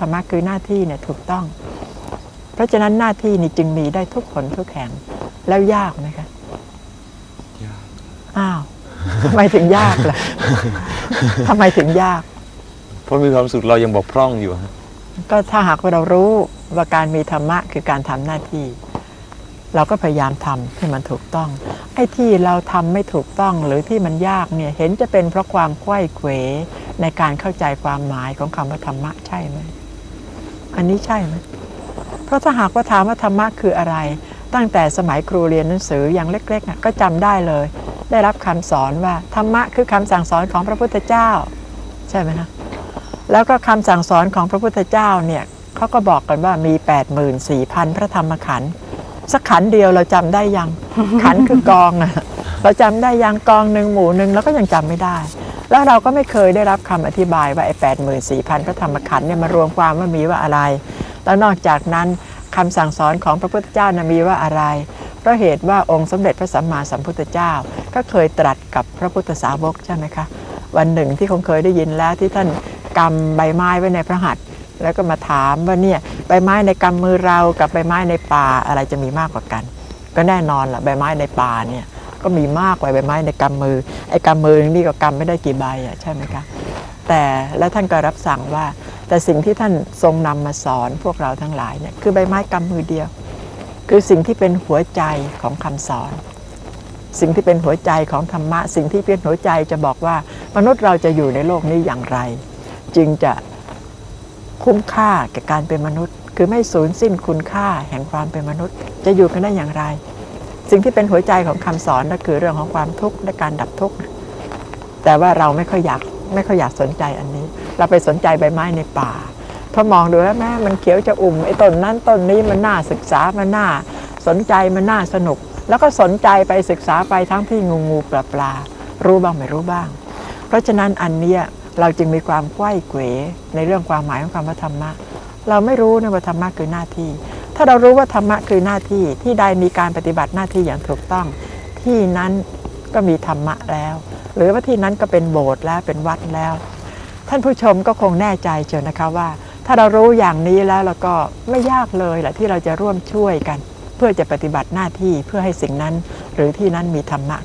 ธรรมะคือหน้าที่เนี่ยถูกต้อง เพราะฉะนั้นหน้าที่นี่จึงมีได้ทุกผลทุกแห่งแล้วยากไหมคะยากอ้าวทำไมถึงยากล่ะทำไมถึงยาก เพราะมีความรู้สุขเรายังบกพร่องอยู่ฮะก็ถ้าหากว่าเรารู้ว่าการมีธรรมะคือการทำหน้าที่ เราก็พยายามทำให้มันถูกต้อง ไอ้ที่เราทำไม่ถูกต้องหรือที่มันยากเนี่ยเห็นจะเป็นเพราะความไขว้เขวในการเข้าใจความหมายของคำว่าธรรมะใช่ไหม อันนี้ใช่ไหมเพราะถ้าหากว่าถามว่าธรรมะคืออะไร ตั้งแต่สมัยครูเรียนหนังสืออย่างเล็กๆก็จำได้เลย ได้รับคำสอนว่าธรรมะคือคำสั่งสอนของพระพุทธเจ้า ใช่ไหมคะแล้วก็คำสั่งสอนของพระพุทธเจ้าเนี่ยเขาก็บอกกันว่ามี 84,000 พระธรรมขันธ์สักขันธ์เดียวเราจำได้ยังขันธ์คือกองอะเราจำได้ยังกองหนึ่งหมู่หนึ่งแล้วก็ยังจำไม่ได้ แล้วเราก็ไม่เคยได้รับคำอธิบายว่าไอ้84,000พระธรรมขันธ์เนี่ยมารวมความว่ามีว่าอะไร แล้วนอกจากนั้นคำสั่งสอนของพระพุทธเจ้านะมีว่าอะไร เพราะเหตุว่าองค์สมเด็จพระสัมมาสัมพุทธเจ้า ก็เคยตรัสกับพระพุทธสาวกใช่ไหมคะ วันหนึ่งที่คงเคยได้ยินแล้วที่ท่านกำใบไม้ไว้ในพระหัตถ์แล้วก็มาถามว่าเนี่ยใบไม้ในกำมือเรากับใบไม้ในป่าอะไรจะมีมากกว่ากัน ก็แน่นอนล่ะใบไม้ในป่าเนี่ย ก็มีมากกว่าใบไม้ในกำมือ ไอ้กำมือนี่ก็กำไม่ได้กี่ใบอะใช่ไหมคะแต่แล้วท่านก็รับสั่งว่า แต่สิ่งที่ท่านทรงนำมาสอนพวกเราทั้งหลายเนี่ยคือใบไม้กำมือเดียว คือสิ่งที่เป็นหัวใจของคำสอน สิ่งที่เป็นหัวใจของธรรมะ สิ่งที่เป็นหัวใจจะบอกว่ามนุษย์เราจะอยู่ในโลกนี้อย่างไร จึงจะคุ้มค่าแก่การเป็นมนุษย์ คือไม่สูญสิ้นคุณค่าแห่งความเป็นมนุษย์ จะอยู่กันได้อย่างไร สิ่งที่เป็นหัวใจของคำสอนก็คือเรื่องของความทุกข์และการดับทุกข์แต่ว่าเราไม่ค่อยอยากไม่ค่อยอยากสนใจอันนี้ เราไปสนใจใบไม้ในป่าพอมองดูแล้วแม่มันเขียวจะอุ่มไอ้ต้นนั้นต้นนี้มันน่าศึกษามันน่าสนใจมันน่าสนุก แล้วก็สนใจไปศึกษาไปทั้งที่งูงูปลาปลารู้บ้างไม่รู้บ้าง เพราะฉะนั้นอันเนี้ยเราจึงมีความไขว้เขวในเรื่องความหมายของคำว่าธรรมะ เราไม่รู้นะว่าธรรมะคือหน้าที่ ถ้าเรารู้ว่าธรรมะคือหน้าที่ที่ใดมีการปฏิบัติหน้าที่อย่างถูกต้อง ที่นั้นก็มีธรรมะแล้ว หรือว่าที่นั้นก็เป็นโบสถ์แล้วเป็นวัดแล้ว ท่านผู้ชมก็คงแน่ใจเชียวนะคะว่า ถ้าเรารู้อย่างนี้แล้วเราก็ไม่ยากเลยแหละที่เราจะร่วมช่วยกัน เพื่อจะปฏิบัติหน้าที่เพื่อให้สิ่งนั้น หรือที่นั้นมีธรรมะ